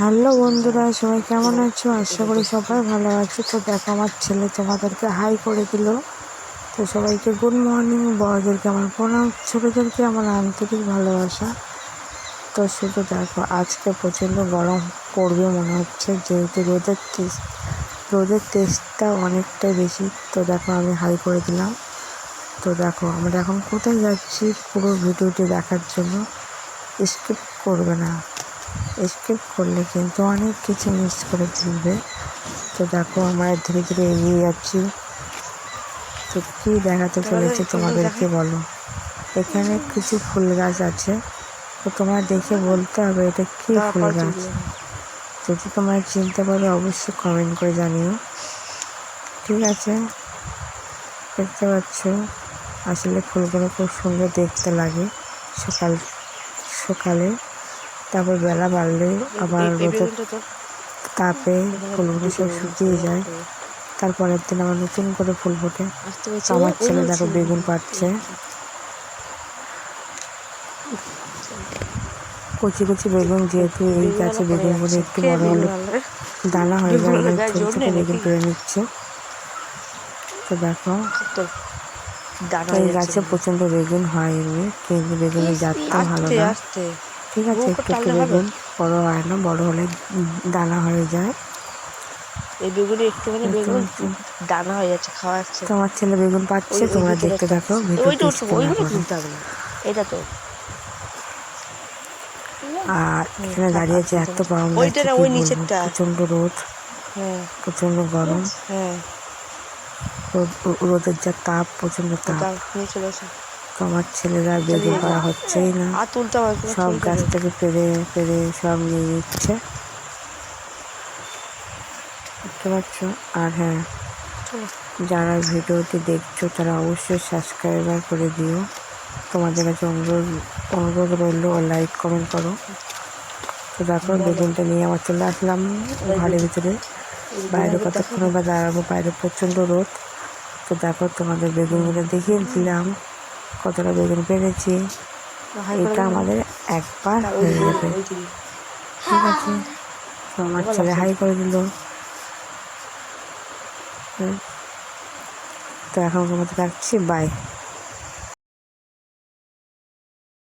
Hello বন্ধুরা, সবাই কেমন আছো? আশা করি সবাই ভালো আছে। তো দেখো, আমার ছেলে তোমাদেরকে হাই করে দিল। তো সবাইকে গুড মর্নিং বড়দেরকে আমার প্রণাম, ছোটোদেরকে আমার আন্তরিক ভালোবাসা। তো শুধু দেখো, আজকে প্রচণ্ড গরম পড়বে মনে হচ্ছে, যেহেতু রোদের তেজ রোদের তেজটা অনেকটাই বেশি। তো দেখো, আমি হাই করে দিলাম। তো দেখো, আমরা এখন কোথায় যাচ্ছি পুরো ভিডিওটি দেখার জন্য। স্কিপ করবে না। স্কিপ করলে কিন্তু অনেক কিছু মিস করে ফেলবে। তো দেখো আমরা ধীরে ধীরে এগিয়ে যাচ্ছি। তো কী দেখাতে চলেছে তোমাদেরকে বলো? এখানে কিছু ফুল গাছ আছে। তো তোমরা দেখে বলতে হবে এটা কী ফুল গাছ? যদি তোমরা চিনতে পারো অবশ্যই কমেন্ট করে জানিও। ঠিক আছে? দেখতে পাচ্ছ? আসলে ফুলগুলো খুব সুন্দর দেখতে লাগে সকাল সকালে। তারপর বেলা বাড়লে আবার রোদের তাপে ফুলগুলো সব শুকিয়ে যায়। তারপরের দিন আবার নতুন করে ফুল ফোটে। আমার ছেলে দেখো বেগুন পাচ্ছে কচি কচি বেগুন যেহেতু এই গাছে বেগুনগুলো একটু বড় হলে দানা হয়ে যায় অনেক ছোটো ছোটো বেগুন পেরে নিচ্ছে। তো দেখো এই গাছে প্রচণ্ড বেগুন হয় এমনি কিন্তু বেগুনের জাতটা ভালো না ঠিক আছে একটু একটু বেগুন বড় হয় না বড় হলে দানা হয়ে যায়। এই বেগুনে একটুখানি বেগুন দানা হয়ে যাচ্ছে খাওয়া যাচ্ছে তোমার ছেলে বেগুন পাচ্ছে তোমরা দেখতে থাকো ওইটা ভিডিওটি উঠবো skip না ওইগুলো তুলতে হবে না। এটা তো। আর এখানে দাঁড়িয়ে আছে এত গরম ওইটা না, ওই নিচেরটা। প্রচণ্ড রোদ। হ্যাঁ। প্রচণ্ড গরম। হ্যাঁ। রোদের যা তাপ প্রচণ্ড তাপ নিয়ে চলে আসো। তো আমার ছেলেরা বেগুন করা হচ্ছেই না। সব গাছ থেকে পেরে পেরে সব নিয়ে নিচ্ছে। দেখতে পাচ্ছ? আর হ্যাঁ। যারা ভিডিওটি দেখছ তারা অবশ্যই সাবস্ক্রাইবার করে দিও। তোমাদের কাছে অনুরোধ অনুরোধ রইল লাইক কমেন্ট করো। তো দেখো বেগুনটা নিয়ে আমার চলে আসলাম ঘরের ভিতরে। বাইরে কতক্ষণ বা দাঁড়াবো? বাইরে প্রচণ্ড রোদ। তো দেখো তোমাদের বেগুনগুলো দেখিয়ে দিলাম। কতটা বেগুন পেরেছি, এটা আমাদের একবার হয়ে যাবে ঠিক আছে আমার ছেলে হাই করে দিল। তো এখন তোমাদের রাখছি, বাই